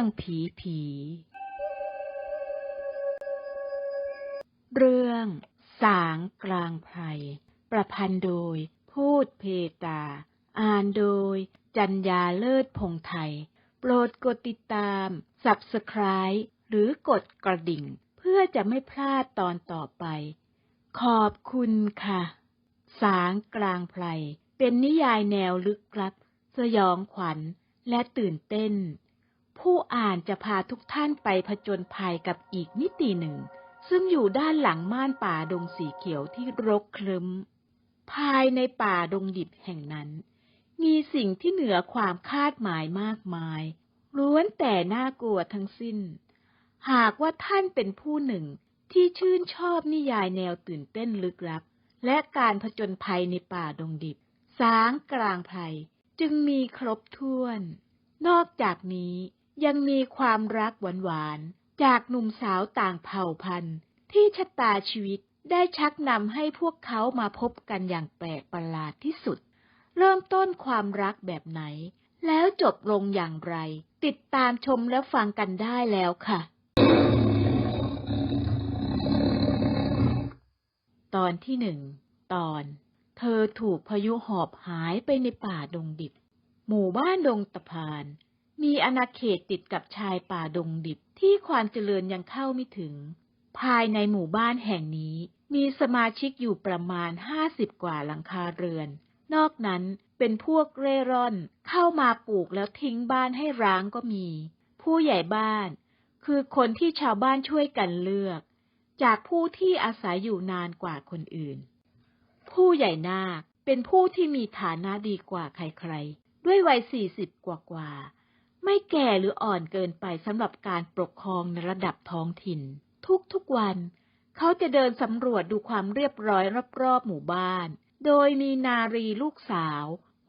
รื่องผีผี เรื่องสางกลางไพรประพันธ์โดย พูดเพตา อ่านโดย จัญญาเลิศพงไทย โปรดกดติดตาม Subscribe หรือกดกระดิ่ง เพื่อจะไม่พลาดตอนต่อไป ขอบคุณค่ะ สางกลางไพรเป็นนิยายแนวลึกลับ สยองขวัญและตื่นเต้น ผู้อ่านจะพาทุกท่านไปผจญภัยกับอีกมิติหนึ่ง ซึ่งอยู่ด้านหลังม่านป่าดงสีเขียวที่รกครึ้ม ภายในป่าดงดิบแห่งนั้น มีสิ่งที่เหนือความคาดหมายมากมาย ล้วนแต่น่ากลัวทั้งสิ้น หากว่าท่านเป็นผู้หนึ่งที่ชื่นชอบนิยายแนวตื่นเต้นลึกลับ และการผจญภัยในป่าดงดิบ สางกลางไพรจึงมีครบถ้วน นอกจากนี้ ยังมีความรักหวานๆ จากหนุ่มสาวต่างเผ่าพันธุ์ ที่ชะตาชีวิตได้ชักนำให้พวกเขามาพบกันอย่างแปลกประหลาดที่สุด เริ่มต้นความรักแบบไหน แล้วจบลงอย่างไร ติดตามชมและฟังกันได้แล้วค่ะ ตอนที่หนึ่ง ตอน เธอถูกพายุหอบหายไปในป่าดงดิบ หมู่บ้านดงตะพาน มีอาณาเขตติดกับชายป่าดงดิบที่ความเจริญยังเข้าไม่ถึง ภายในหมู่บ้านแห่งนี้มีสมาชิกอยู่ประมาณห้าสิบกว่าหลังคาเรือน นอกนั้นเป็นพวกเร่ร่อนเข้ามาปลูกแล้วทิ้งบ้านให้ร้างก็มี ผู้ใหญ่บ้าน คือคนที่ชาวบ้านช่วยกันเลือก จากผู้ที่อาศัยอยู่นานกว่าคนอื่น ผู้ใหญ่นาคเป็นผู้ที่มีฐานะดีกว่าใครๆ ด้วยวัยสี่สิบกว่าๆ ไม่แก่หรืออ่อนเกินไปสำหรับการปกครองในระดับท้องถิ่น ทุกๆวัน เขาจะเดินสำรวจดูความเรียบร้อยรอบๆหมู่บ้าน โดยมีนารีลูกสาว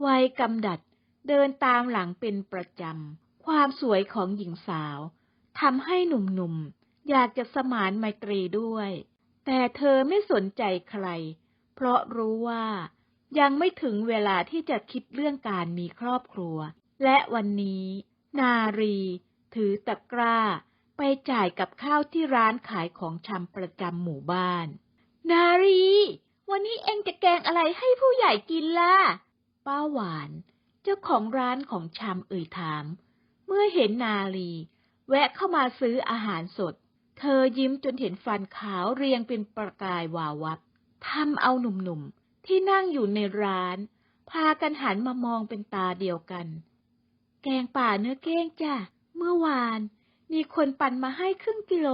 วัยกำดัด เดินตามหลังเป็นประจำ ความสวยของหญิงสาวทำให้หนุ่มๆ อยากจะสมานไมตรีด้วย แต่เธอไม่สนใจใคร เพราะรู้ว่ายังไม่ถึงเวลาที่จะคิดเรื่องการมีครอบครัว และวันนี้ นารี ถือตะกร้า ไปจ่ายกับข้าวที่ร้านขายของชำประจำหมู่บ้าน นารี วันนี้เองจะแกงอะไรให้ผู้ใหญ่กินล่ะ ป้าหวาน เจ้าของร้านของชำเอ่ยถาม เมื่อเห็นนารี แวะเข้ามาซื้ออาหารสด เธอยิ้มจนเห็นฟันขาวเรียงเป็นประกายวาววับทำเอาหนุ่มๆที่นั่งอยู่ในร้าน พากันหันมามองเป็นตาเดียวกัน แกงป่าเนื้อเก้งจ้ะ เมื่อวาน มีคนปั่นมาให้ครึ่งกิโล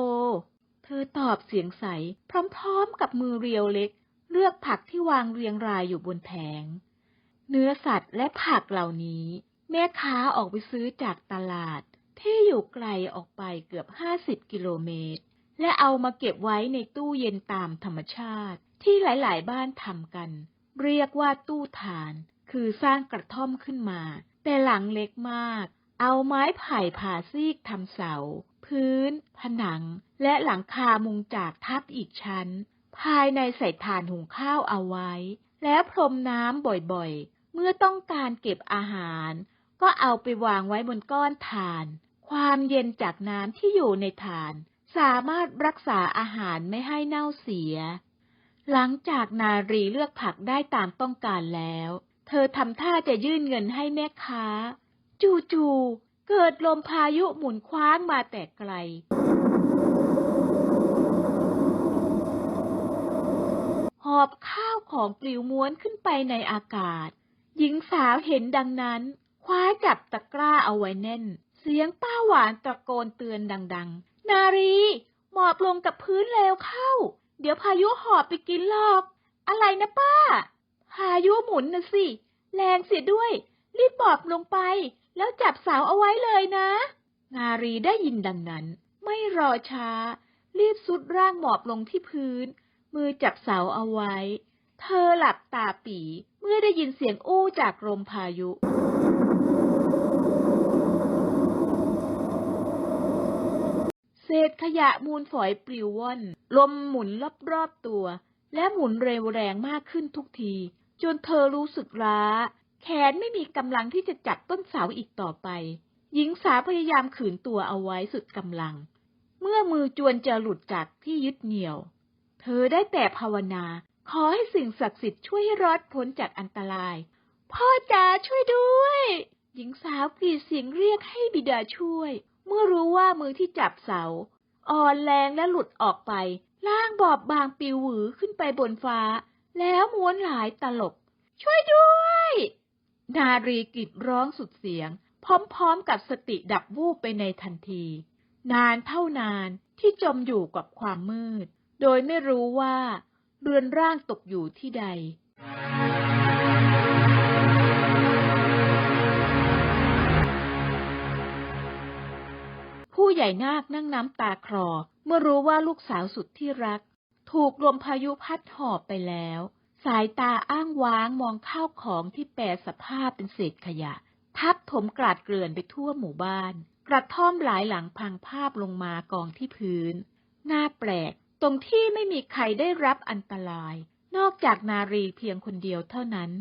เธอตอบเสียงใส พร้อมๆกับมือเรียวเล็ก เลือกผักที่วางเรียงรายอยู่บนแผง เนื้อสัตว์และผักเหล่านี้ แม่ค้าออกไปซื้อจากตลาด ที่อยู่ไกลออกไปเกือบห้าสิบกิโลเมตร และเอามาเก็บไว้ในตู้เย็นตามธรรมชาติที่หลายๆ บ้านทำกัน เรียกว่าตู้ทาน คือสร้างกระท่อมขึ้นมา แต่หลังเล็กมาก เอาไม้ไผ่ผ่าซีกทำเสา พื้น ผนัง และหลังคามุงจากทับอีกชั้น ภายในใส่ถ่านหุงข้าวเอาไว้ แล้วพรมน้ำบ่อยๆ เมื่อต้องการเก็บอาหาร ก็เอาไปวางไว้บนก้อนถ่าน ความเย็นจากน้ำที่อยู่ในถ่าน สามารถรักษาอาหารไม่ให้เน่าเสีย หลังจากนารีเลือกผักได้ตามต้องการแล้ว เธอทำท่าจะยื่นเงินให้แม่ค้า จู่ๆ เกิดลมพายุหมุนคว้างมาแต่ไกล หอบข้าวของปลิวม้วนขึ้นไปในอากาศ หญิงสาวเห็นดังนั้น คว้าจับตะกร้าเอาไว้แน่น เสียงป้าหวานตะโกนเตือนดัง ๆ นารี หมอบลงกับพื้นแล้วเข้า เดี๋ยวพายุหอบไปกินหรอก อะไรนะป้าพายุหมุนนะสิ แรงเสียด้วย รีบหมอบลงไป แล้วจับเสาเอาไว้เลยนะ นารีได้ยินดังนั้น ไม่รอช้า รีบสุดร่างหมอบลงที่พื้น มือจับเสาเอาไว้ เธอหลับตาปีเมื่อได้ยินเสียงอู้จากลมพายุเศษขยะมูลฝอยปลิวว่อน ลมหมุนรอบๆตัว และหมุนเร็วแรงมากขึ้นทุกที จนเธอรู้สึกล้า แขนไม่มีกำลังที่จะจับต้นเสาอีกต่อไป หญิงสาวพยายามขืนตัวเอาไว้สุดกำลัง เมื่อมือจวนจะหลุดจากที่ยึดเหนี่ยว เธอได้แต่ภาวนา ขอให้สิ่งศักดิ์สิทธิ์ช่วยให้รอดพ้นจากอันตราย พ่อจ๋าช่วยด้วย หญิงสาวกรีดเสียงเรียกให้บิดาช่วย เมื่อรู้ว่ามือที่จับเสา อ่อนแรงและหลุดออกไปล่างบอบบางปิวหวือขึ้นไปบนฟ้า แล้วม้วนหลายตลบ ช่วยด้วย นารีกรีดร้องสุดเสียง พร้อมๆกับสติดับวูบไปในทันที นานเท่านานที่จมอยู่กับความมืด โดยไม่รู้ว่า เรือนร่างตกอยู่ที่ใดผู้ใหญ่นาคนั่งน้ำตาคลอเมื่อรู้ว่าลูกสาวสุดที่รัก ถูกลมพายุพัดหอบไปแล้ว สายตาอ้างว้างมองข้าวของที่แปรสภาพเป็นเศษขยะ ทับถมกลาดเกลื่อนไปทั่วหมู่บ้าน กระท่อมหลายหลังพังภาพลงมากองที่พื้นน่าแปลก ตรงที่ไม่มีใครได้รับอันตราย นอกจากนารีเพียงคนเดียวเท่านั้น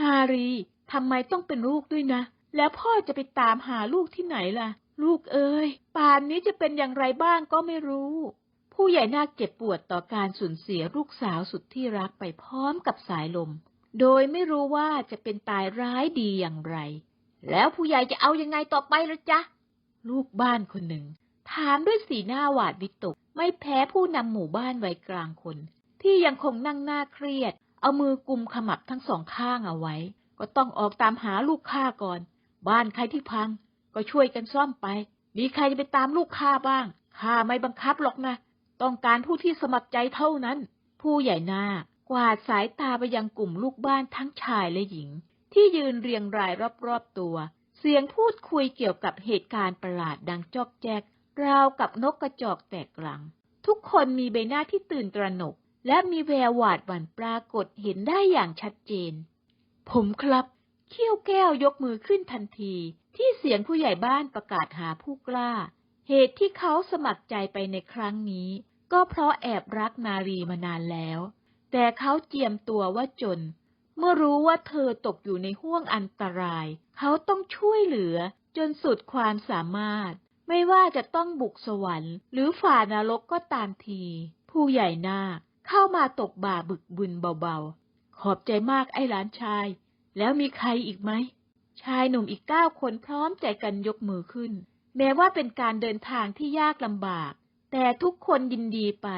นารีทำไมต้องเป็นลูกด้วยนะ แล้วพ่อจะไปตามหาลูกที่ไหนล่ะ ลูกเอ้ย ป่านนี้จะเป็นอย่างไรบ้างก็ไม่รู้ ผู้ใหญ่นาคเจ็บปวดต่อการสูญเสียลูกสาวสุดที่รักไปพร้อมกับสายลม โดยไม่รู้ว่าจะเป็นตายร้ายดีอย่างไร แล้วผู้ใหญ่จะเอายังไงต่อไปละจ๊ะ ลูกบ้านคนหนึ่ง ถามด้วยสีหน้าหวาดวิตก ไม่แพ้ผู้นำหมู่บ้านวัยกลางคน ที่ยังคงนั่งหน้าเครียด เอามือกุมขมับทั้งสองข้างเอาไว้ ก็ต้องออกตามหาลูกข้าก่อน บ้านใครที่พัง ก็ช่วยกันซ่อมไป มีใครจะไปตามลูกข้าบ้างข้าไม่บังคับหรอกนะ ต้องการผู้ที่สมัครใจเท่านั้น ผู้ใหญ่หน้ากวาดสายตาไปยังกลุ่มลูกบ้านทั้งชายและหญิง ที่ยืนเรียงรายรอบๆตัว เสียงพูดคุยเกี่ยวกับเหตุการณ์ประหลาดดังจอกแจก ราวกับนกกระจอกแตกรัง ทุกคนมีใบหน้าที่ตื่นตระหนก และมีแววหวาดหวั่นปรากฏเห็นได้อย่างชัดเจน ผมครับเขี้ยวแก้วยกมือขึ้นทันที ที่เสียงผู้ใหญ่บ้านประกาศหาผู้กล้า เหตุที่เขาสมัครใจไปในครั้งนี้ ก็เพราะแอบรักนารีมานานแล้ว แต่เขาเจียมตัวว่าจน เมื่อรู้ว่าเธอตกอยู่ในห่วงอันตราย เขาต้องช่วยเหลือจนสุดความสามารถ ไม่ว่าจะต้องบุกสวรรค์ หรือฝ่านรกก็ตามที ผู้ใหญ่นาคเข้ามาตกบ่าบึกบุญเบาๆ ขอบใจมากไอ้หลานชาย แล้วมีใครอีกไหม ชายหนุ่มอีกเก้าคนพร้อมใจกันยกมือขึ้น แม้ว่าเป็นการเดินทางที่ยากลำบาก แต่ทุกคนยินดีไป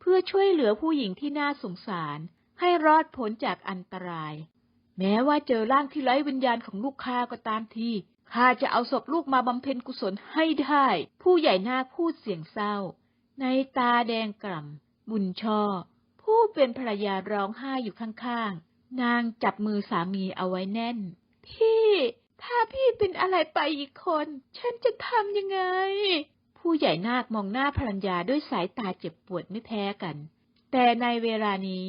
เพื่อช่วยเหลือผู้หญิงที่น่าสงสาร ให้รอดพ้นจากอันตราย แม้ว่าเจอร่างที่ไร้วิญญาณของลูกค้าก็ตามทีข้าจะเอาศพลูกมาบำเพ็ญกุศลให้ได้ ผู้ใหญ่หน้าพูดเสียงเศร้า ในตาแดงกล่ำ บุญช่อ ผู้เป็นภรรยาร้องไห้อยู่ข้างๆ นางจับมือสามีเอาไว้แน่น พี่ ถ้าพี่เป็นอะไรไปอีกคน ฉันจะทำยังไง ผู้ใหญ่นาคมองหน้าภรรยาด้วยสายตาเจ็บปวดไม่แพ้กัน แต่ในเวลานี้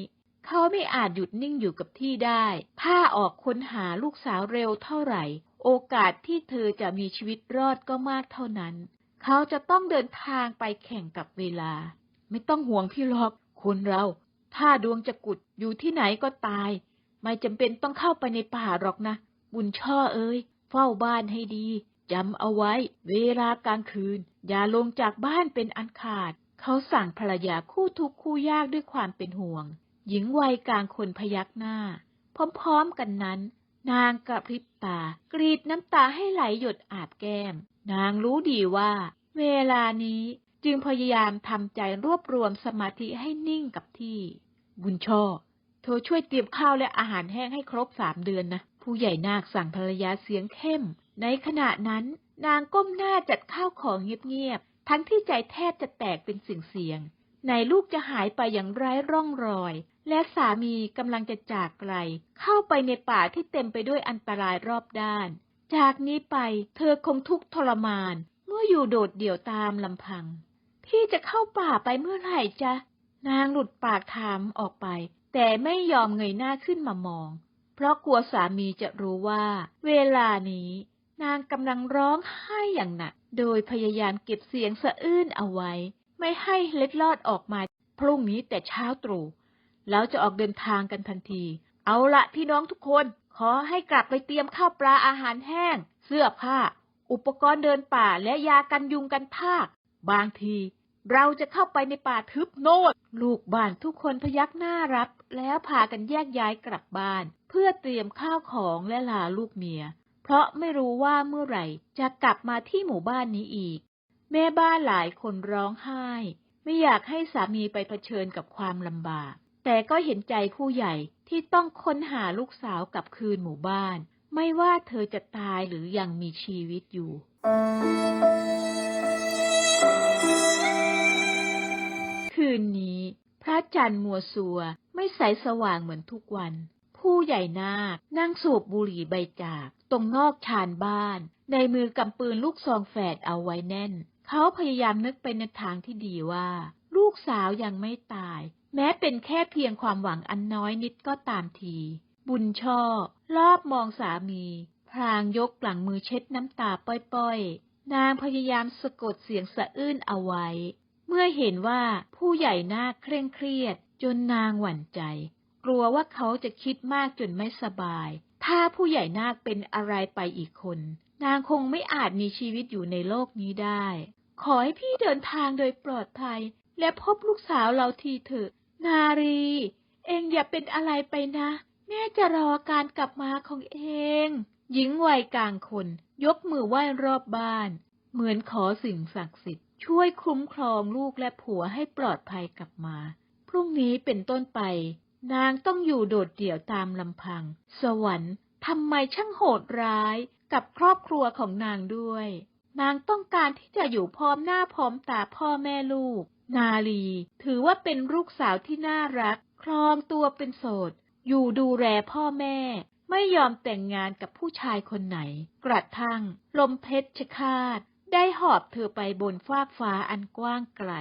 เขาไม่อาจหยุดนิ่งอยู่กับที่ได้ ถ้าออกค้นหาลูกสาวเร็วเท่าไหร่ โอกาสที่เธอจะมีชีวิตรอดก็มากเท่านั้น เขาจะต้องเดินทางไปแข่งกับเวลา ไม่ต้องห่วงพี่หรอกคนเรา ถ้าดวงจะกุดอยู่ที่ไหนก็ตาย ไม่จำเป็นต้องเข้าไปในป่าหรอกนะ บุญช่อเอ้ยเฝ้าบ้านให้ดีจำเอาไว้ เวลากลางคืน อย่าลงจากบ้านเป็นอันขาด เขาสั่งภรรยาคู่ทุกคู่ยากด้วยความเป็นห่วง หญิงวัยกลางคนพยักหน้า พร้อมๆกันนั้น นางกระพริบตา กรีดน้ำตาให้ไหลหยดอาบแก้ม นางรู้ดีว่า เวลานี้จึงพยายามทำใจรวบรวมสมาธิให้นิ่งกับที่ บุญช่อ เธอช่วยเตรียมข้าวและอาหารแห้งให้ครบสามเดือนนะ ผู้ใหญ่นาคสั่งภรรยาเสียงเข้ม ในขณะนั้น นางก้มหน้าจัดข้าวของเงียบๆ ทั้งที่ใจแทบจะแตกเป็นเสียงๆไหนลูกจะหายไปอย่างไร้ร่องรอย และสามีกำลังจะจากไกล เข้าไปในป่าที่เต็มไปด้วยอันตรายรอบด้าน จากนี้ไปเธอคงทุกข์ทรมาน เมื่ออยู่โดดเดี่ยวตามลำพัง พี่จะเข้าป่าไปเมื่อไหร่จ๊ะ นางหลุดปากถามออกไป แต่ไม่ยอมเงยหน้าขึ้นมามอง เพราะกลัวสามีจะรู้ว่า เวลานี้นางกำลังร้องไห้อย่างหนัก โดยพยายามเก็บเสียงสะอื้นเอาไว้ ไม่ให้เล็ดลอดออกมา พรุ่งนี้แต่เช้าตรู่แล้วจะออกเดินทางกันทันที เอาละพี่น้องทุกคน ขอให้กลับไปเตรียมข้าวปลาอาหารแห้ง เสื้อผ้า อุปกรณ์เดินป่าและยากันยุงกันทากบางที เราจะเข้าไปในป่าทึบโนดลูกบ้านทุกคนพยักหน้ารับ แล้วพากันแยกย้ายกลับบ้าน เพื่อเตรียมข้าวของและลาลูกเมีย เพราะไม่รู้ว่าเมื่อไหร่จะกลับมาที่หมู่บ้านนี้อีก แม่บ้านหลายคนร้องไห้ ไม่อยากให้สามีไปเผชิญกับความลำบาก แต่ก็เห็นใจผู้ใหญ่ที่ต้องค้นหาลูกสาวกลับคืนหมู่บ้าน ไม่ว่าเธอจะตายหรือยังมีชีวิตอยู่ คืนนี้ พระจันทร์มัวซัวไม่ใสสว่างเหมือนทุกวัน ผู้ใหญ่นาคนั่งสูบบุหรี่ใบจาก ตรงนอกชานบ้าน ในมือกำปืนลูกซองแฝดเอาไว้แน่น เขาพยายามนึกไปในทางที่ดีว่า ลูกสาวยังไม่ตาย แม้เป็นแค่เพียงความหวังอันน้อยนิดก็ตามที บุญช่อ รอบมองสามี พลางยกหลังมือเช็ดน้ำตาป้อยๆนางพยายามสะกดเสียงสะอื้นเอาไว้ เมื่อเห็นว่าผู้ใหญ่หน้าเคร่งเครียด จนนางหวั่นใจ กลัวว่าเขาจะคิดมากจนไม่สบาย ถ้าผู้ใหญ่นาคเป็นอะไรไปอีกคน นางคงไม่อาจมีชีวิตอยู่ในโลกนี้ได้ ขอให้พี่เดินทางโดยปลอดภัย และพบลูกสาวเราทีเถอะ นารี เองอย่าเป็นอะไรไปนะ แม่จะรอการกลับมาของเอง หญิงวัยกลางคน ยกมือไหว้รอบบ้าน เหมือนขอสิ่งศักดิ์สิทธิ์ ช่วยคุ้มครองลูกและผัวให้ปลอดภัยกลับมา พรุ่งนี้เป็นต้นไป นางต้องอยู่โดดเดี่ยวตามลำพัง สวรรค์ทำไมช่างโหดร้ายกับครอบครัวของนางด้วย นางต้องการที่จะอยู่พร้อมหน้าพร้อมตาพ่อแม่ลูก นาลี ถือว่าเป็นลูกสาวที่น่ารัก ครองตัวเป็นโสด อยู่ดูแลพ่อแม่ ไม่ยอมแต่งงานกับผู้ชายคนไหน กระทั่ง ลมเพชรคาต ได้หอบเธอไปบนฟากฟ้าอันกว้างไกล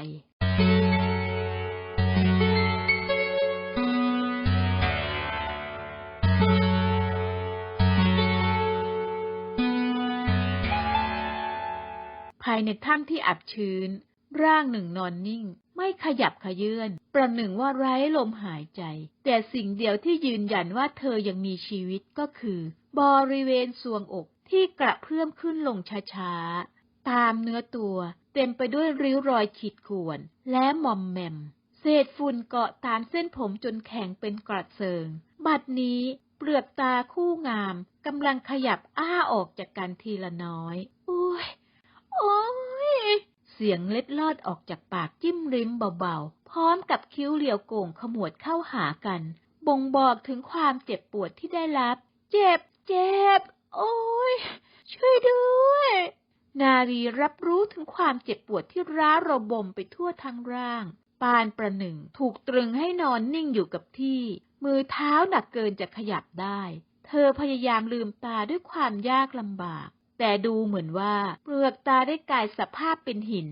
ภายในถ้ำที่อับชื้น ร่างหนึ่งนอนนิ่ง ไม่ขยับขยื่น ประหนึ่งว่าไร้ลมหายใจ แต่สิ่งเดียวที่ยืนยันว่าเธอยังมีชีวิตก็คือ บริเวณสวงอกที่กระเพื่อมขึ้นลงช้าๆ ตามเนื้อตัว เต็มไปด้วยริ้วรอยขีดข่วน และหม่อมแหม่ม เศษฝุ่นเกาะตามเส้นผมจนแข็งเป็นกระเซิง บัดนี้เปลือกตาคู่งามกำลังขยับอ้าออกจากกันทีละน้อยโอ้ย โอ้ย เสียงเล็ดลอดออกจากปากจิ้มริมเบาๆ พร้อมกับคิ้วเหลียวโก่งขมวดเข้าหากัน บ่งบอกถึงความเจ็บปวดที่ได้รับ เจ็บ เจ็บ โอ้ย ช่วยด้วย นารีรับรู้ถึงความเจ็บปวดที่ร้าระบมไปทั่วทั้งร่าง ปานประหนึ่งถูกตรึงให้นอนนิ่งอยู่กับที่ มือเท้าหนักเกินจะขยับได้ เธอพยายามลืมตาด้วยความยากลำบาก แต่ดูเหมือนว่าเปลือกตาได้กลายสภาพเป็นหิน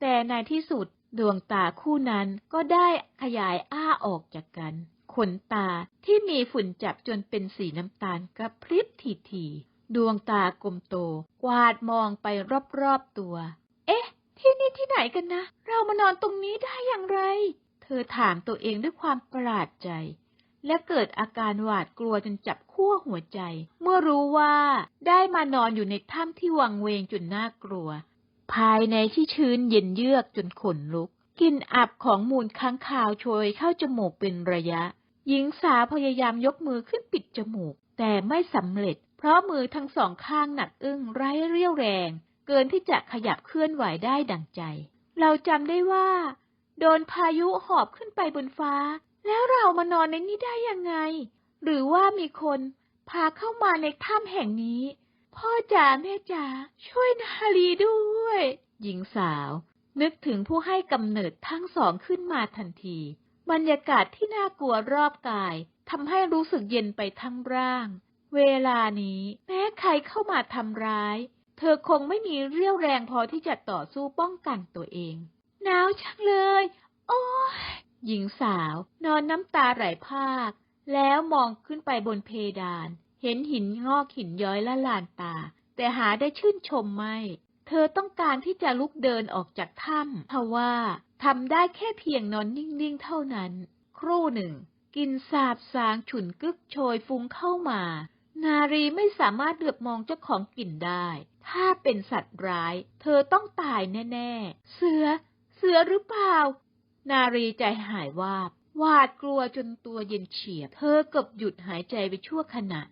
แต่ในที่สุดดวงตาคู่นั้นก็ได้ขยายอ้าออกจากกัน ขนตาที่มีฝุ่นจับจนเป็นสีน้ำตาลกระพริบทีๆ ดวงตากลมโต กวาดมองไปรอบๆตัว เอ๊ะ ที่นี่ที่ไหนกันนะ เรามานอนตรงนี้ได้อย่างไร เธอถามตัวเองด้วยความประหลาดใจ และเกิดอาการหวาดกลัวจนจับขั้วหัวใจ เมื่อรู้ว่าได้มานอนอยู่ในถ้ำที่วังเวงจนน่ากลัว ภายในที่ชื้นเย็นเยือกจนขนลุกกลิ่นอับของมูลค้างคาวโชยเข้าจมูกเป็นระยะ หญิงสาวพยายามยกมือขึ้นปิดจมูก แต่ไม่สำเร็จ เพราะมือทั้งสองข้างหนักอึ้งไร้เรี่ยวแรง เกินที่จะขยับเคลื่อนไหวได้ดังใจ เราจำได้ว่า โดนพายุหอบขึ้นไปบนฟ้า แล้วเรามานอนในนี้ได้ยังไง หรือว่ามีคนพาเข้ามาในถ้ำแห่งนี้ พ่อจ๋าแม่จ๋าช่วยนาลีด้วย หญิงสาว นึกถึงผู้ให้กำเนิดทั้งสองขึ้นมาทันที บรรยากาศที่น่ากลัวรอบกายทำให้รู้สึกเย็นไปทั้งร่าง เวลานี้แม้ใครเข้ามาทำร้าย เธอคงไม่มีเรี่ยวแรงพอที่จะต่อสู้ป้องกันตัวเอง หนาวจังเลย โอ้ยหญิงสาวนอนน้ำตาไหลภาค แล้วมองขึ้นไปบนเพดาน เห็นหินงอกหินย้อยละลานตา แต่หาได้ชื่นชมไม่ เธอต้องการที่จะลุกเดินออกจากถ้ำทว่าทำได้แค่เพียงนอนนิ่งๆเท่านั้น ครู่หนึ่ง กินสาบสางฉุนกึกโชยฟุ้งเข้ามา นารีไม่สามารถเหลือบมองเจ้าของกลิ่นได้ ถ้าเป็นสัตว์ร้าย เธอต้องตายแน่ ๆ เสือ เสือหรือเปล่า นารีใจหายวาบ หวาดกลัวจนตัวเย็นเฉียบ เธอเกือบหยุดหายใจไปชั่วขณะ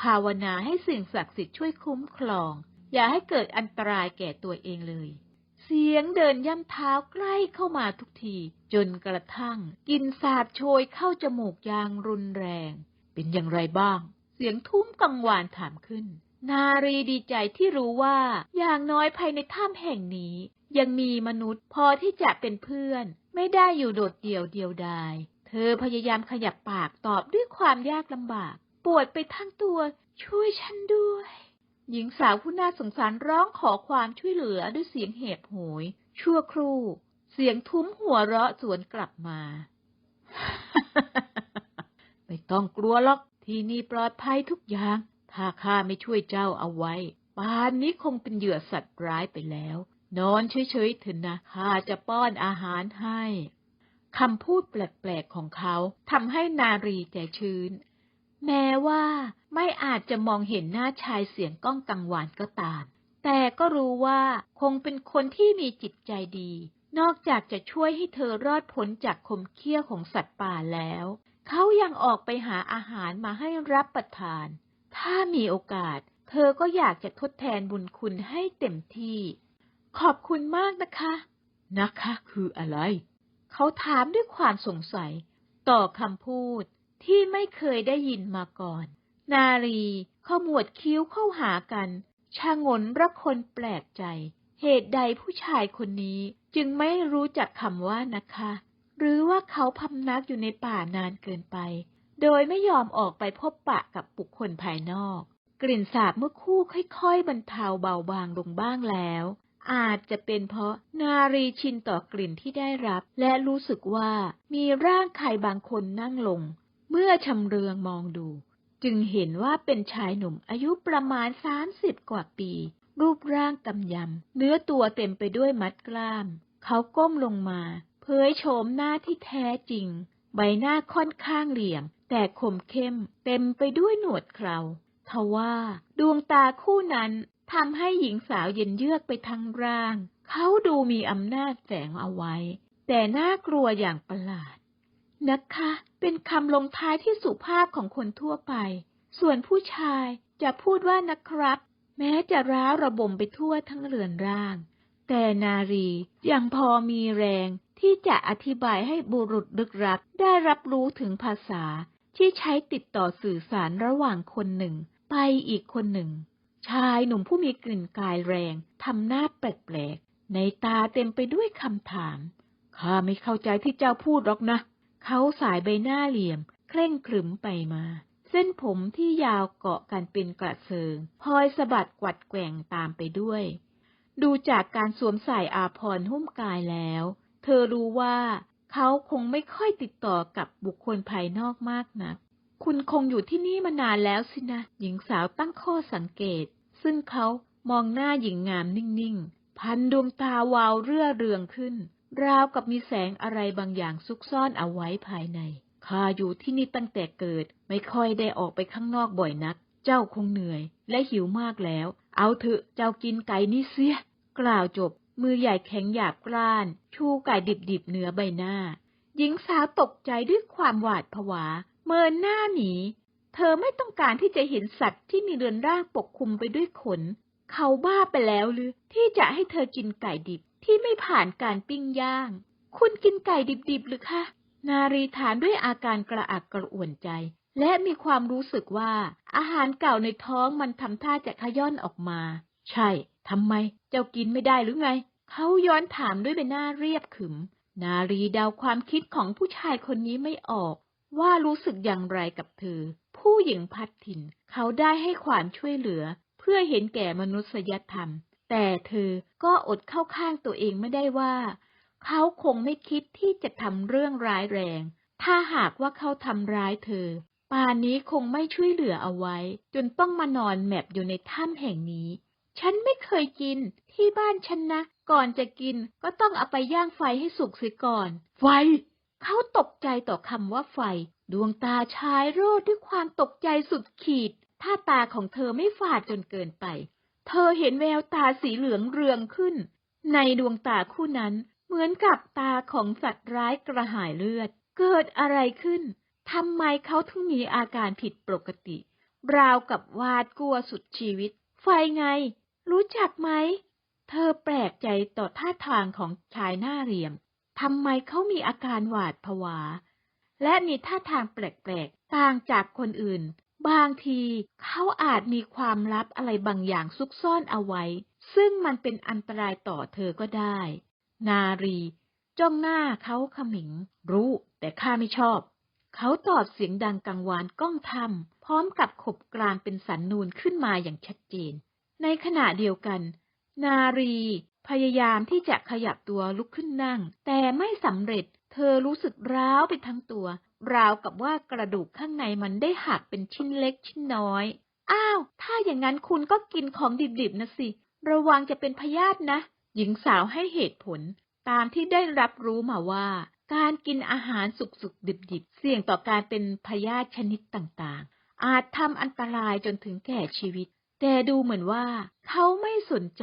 ภาวนาให้สิ่งศักดิ์สิทธิ์ช่วยคุ้มครอง อย่าให้เกิดอันตรายแก่ตัวเองเลย เสียงเดินย่ำเท้าใกล้เข้ามาทุกที จนกระทั่งกลินสาบโชยเข้าจมูกอย่างรุนแรง เป็นอย่างไรบ้าง เสียงทุ้มกังวานถามขึ้น นารีดีใจที่รู้ว่า อย่างน้อยภายในถ้ำแห่งนี้ ยังมีมนุษย์พอที่จะเป็นเพื่อน ไม่ได้อยู่โดดเดี่ยวเดียวดาย เธอพยายามขยับปากตอบด้วยความยากลำบาก ปวดไปทั้งตัว ช่วยฉันด้วย หญิงสาวผู้น่าสงสารร้องขอความช่วยเหลือด้วยเสียงเห็บโหย ชั่วครู่ เสียงทุ้มหัวเราะสวนกลับมา ไม่ต้องกลัวหรอก ที่นี่ปลอดภัยทุกอย่าง ถ้าข้าไม่ช่วยเจ้าเอาไว้ป่านนี้คงเป็นเหยื่อสัตว์ร้ายไปแล้ว นอนเฉยๆเถอะนะข้าจะป้อนอาหารให้คำพูดแปลกๆของเขาทำให้นารีใจชื้น แม้ว่าไม่อาจจะมองเห็นหน้าชายเสียงก้องกังวานก็ตาม แต่ก็รู้ว่าคงเป็นคนที่มีจิตใจดี นอกจากจะช่วยให้เธอรอดพ้นจากคมเขี้ยวของสัตว์ป่าแล้ว เขายังออกไปหาอาหารมาให้รับประทาน ถ้ามีโอกาส เธอก็อยากจะทดแทนบุญคุณให้เต็มที่ ขอบคุณมากนะคะ นะคะ คืออะไร เขาถามด้วยความสงสัย ต่อคำพูดที่ไม่เคยได้ยินมาก่อน นารีขมวดคิ้วเข้าหากันชางนระคนแปลกใจ เหตุใดผู้ชายคนนี้จึงไม่รู้จักคำว่านะคะ หรือว่าเขาพำนักอยู่ในป่านานเกินไป โดยไม่ยอมออกไปพบปะกับบุคคลภายนอก กลิ่นสาบเมื่อคู่ค่อยๆบรรเทาเบาบางลงบ้างแล้ว อาจจะเป็นเพราะนารีชินต่อกลิ่นที่ได้รับ และรู้สึกว่ามีร่างใครบางคนนั่งลง เมื่อชำเรืองมองดู จึงเห็นว่าเป็นชายหนุ่มอายุประมาณสามสิบกว่าปี รูปร่างกำยำเนื้อตัวเต็มไปด้วยมัดกล้าม เขาก้มลงมา เผยโฉมหน้าที่แท้จริง ใบหน้าค่อนข้างเหลี่ยม แต่คมเข้ม เต็มไปด้วยหนวดเคราทว่า ดวงตาคู่นั้นทำให้หญิงสาวเย็นเยือกไปทั้งร่าง เขาดูมีอำนาจแฝงเอาไว้ แต่น่ากลัวอย่างประหลาด นะคะ เป็นคำลงท้ายที่สุภาพของคนทั่วไป ส่วนผู้ชายจะพูดว่านะครับ แม้จะร้าวระบมไปทั่วทั้งเรือนร่าง แต่นารียังพอมีแรง ที่จะอธิบายให้บุรุษลึกลับได้รับรู้ถึงภาษาที่ใช้ติดต่อสื่อสารระหว่างคนหนึ่ง ไปอีกคนหนึ่ง ชายหนุ่มผู้มีกลิ่นกายแรงทำหน้าแปลกๆ ในตาเต็มไปด้วยคำถาม ข้าไม่เข้าใจที่เจ้าพูดหรอกนะ เขาสายใบหน้าเหลี่ยม เคร่งครึมไปมา เส้นผมที่ยาวเกาะกันเป็นกระเซิงพลอยสะบัดกวัดแกว่งตามไปด้วย ดูจากการสวมใส่อาภรณ์หุ้มกายแล้ว เธอรู้ว่าเขาคงไม่ค่อยติดต่อกับบุคคลภายนอกมากนัก คุณคงอยู่ที่นี่มานานแล้วสินะ หญิงสาวตั้งข้อสังเกต ซึ่งเขามองหน้าหญิงงามนิ่งๆ พันดวงตาวาวเรื่อเรืองขึ้น ราวกับมีแสงอะไรบางอย่างซุกซ่อนเอาไว้ภายใน ข้าอยู่ที่นี่ตั้งแต่เกิด ไม่ค่อยได้ออกไปข้างนอกบ่อยนัก เจ้าคงเหนื่อย และหิวมากแล้ว เอาเถอะ เจ้ากินไก่นี่เสีย กล่าวจบ มือใหญ่แข็งหยาบกร้าน ชูไก่ดิบๆเหนือใบหน้า หญิงสาวตกใจด้วยความหวาดผวา เมินหน้าหนี เธอไม่ต้องการที่จะเห็นสัตว์ที่มีเรือนร่างปกคลุมไปด้วยขน เขาบ้าไปแล้วหรือ ที่จะให้เธอกินไก่ดิบที่ไม่ผ่านการปิ้งย่าง คุณกินไก่ดิบๆหรือคะ นารีถามด้วยอาการกระอักกระอ่วนใจ และมีความรู้สึกว่า อาหารเก่าในท้องมันทำท่าจะขย้อนออกมา ใช่ ทำไมเจ้ากินไม่ได้หรือไง เขาย้อนถามด้วยใบหน้าเรียบขึม นารีเดาความคิดของผู้ชายคนนี้ไม่ออก ว่ารู้สึกอย่างไรกับเธอ ผู้หญิงพัดถิ่น เขาได้ให้ความช่วยเหลือ เพื่อเห็นแก่มนุษยธรรม แต่เธอก็อดเข้าข้างตัวเองไม่ได้ว่า เขาคงไม่คิดที่จะทำเรื่องร้ายแรง ถ้าหากว่าเขาทำร้ายเธอป่านนี้คงไม่ช่วยเหลือเอาไว้ จนต้องมานอนแมบอยู่ในถ้ำแห่งนี้ ฉันไม่เคยกิน ที่บ้านฉันนะ ก่อนจะกินก็ต้องเอาไปย่างไฟให้สุกเสียก่อน ไฟ เขาตกใจต่อคำว่าไฟ ดวงตาชายโรดด้วยความตกใจสุดขีด ถ้าตาของเธอไม่ฝาดจนเกินไป เธอเห็นแววตาสีเหลืองเรืองขึ้น ในดวงตาคู่นั้น เหมือนกับตาของสัตว์ร้ายกระหายเลือด เกิดอะไรขึ้นทำไมเขาถึงมีอาการผิดปกติราวกับวาดกลัวสุดชีวิต ไฟไง รู้จักไหม เธอแปลกใจต่อท่าทางของชายหน้าเหลี่ยม ทำไมเขามีอาการหวาดผวา และมีท่าทางแปลกๆ ต่างจากคนอื่น บางทีเขาอาจมีความลับอะไรบางอย่างซุกซ่อนเอาไว้ ซึ่งมันเป็นอันตรายต่อเธอก็ได้ นารีจ้องหน้าเขาขมิง รู้แต่ข้าไม่ชอบ เขาตอบเสียงดังกังวานก้องทำพร้อมกับขบกรานเป็นสันนูนขึ้นมาอย่างชัดเจน ในขณะเดียวกัน นารีพยายามที่จะขยับตัวลุกขึ้นนั่ง แต่ไม่สำเร็จ เธอรู้สึกร้าวไปทั้งตัว ราวกับว่ากระดูกข้างในมันได้หักเป็นชิ้นเล็กชิ้นน้อย อ้าว ถ้าอย่างนั้นคุณก็กินของดิบๆนะสิ ระวังจะเป็นพยาธินะ หญิงสาวให้เหตุผล ตามที่ได้รับรู้มาว่า การกินอาหารสุกๆดิบๆ เสี่ยงต่อการเป็นพยาธิชนิดต่างๆ อาจทำอันตรายจนถึงแก่ชีวิต แต่ดูเหมือนว่าเขาไม่สนใจ